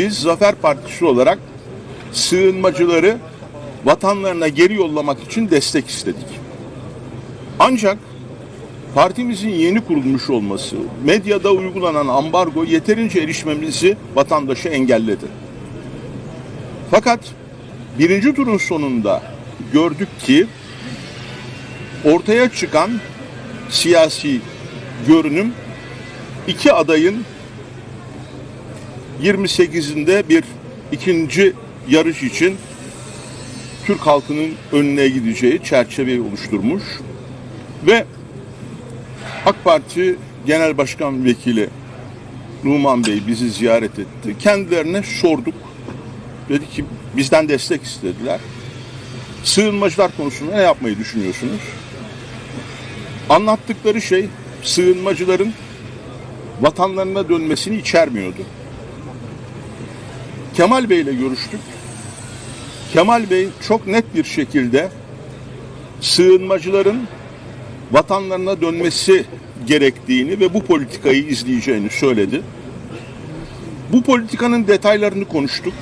biz Zafer Partisi olarak sığınmacıları vatanlarına geri yollamak için destek istedik. Ancak partimizin yeni kurulmuş olması, medyada uygulanan ambargo yeterince erişmemizi vatandaşa engelledi. Fakat birinci turun sonunda gördük ki ortaya çıkan siyasi görünüm iki adayın 28'inde bir ikinci yarış için Türk halkının önüne gideceği çerçeveyi oluşturmuş ve AK Parti Genel Başkan Vekili Numan Bey bizi ziyaret etti. Kendilerine sorduk. Dedi ki bizden destek istediler. Sığınmacılar konusunda ne yapmayı düşünüyorsunuz? Anlattıkları şey sığınmacıların vatanlarına dönmesini içermiyordu. Kemal Bey ile görüştük. Kemal Bey çok net bir şekilde sığınmacıların vatanlarına dönmesi gerektiğini ve bu politikayı izleyeceğini söyledi. Bu politikanın detaylarını konuştuk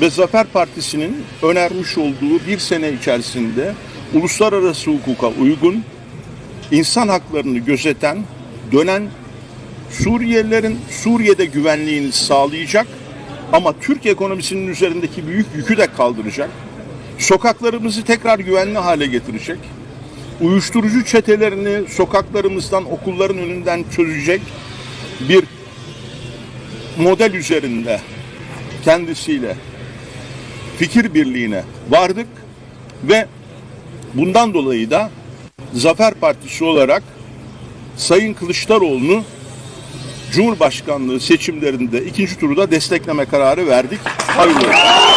ve Zafer Partisi'nin önermiş olduğu bir sene içerisinde uluslararası hukuka uygun, insan haklarını gözeten, dönen Suriyelilerin Suriye'de güvenliğini sağlayacak ama Türk ekonomisinin üzerindeki büyük yükü de kaldıracak. Sokaklarımızı tekrar güvenli hale getirecek. Uyuşturucu çetelerini sokaklarımızdan, okulların önünden çözecek bir model üzerinde kendisiyle fikir birliğine vardık ve bundan dolayı da Zafer Partisi olarak Sayın Kılıçdaroğlu'nu Cumhurbaşkanlığı seçimlerinde ikinci turda destekleme kararı verdik. Hayırlı olsun.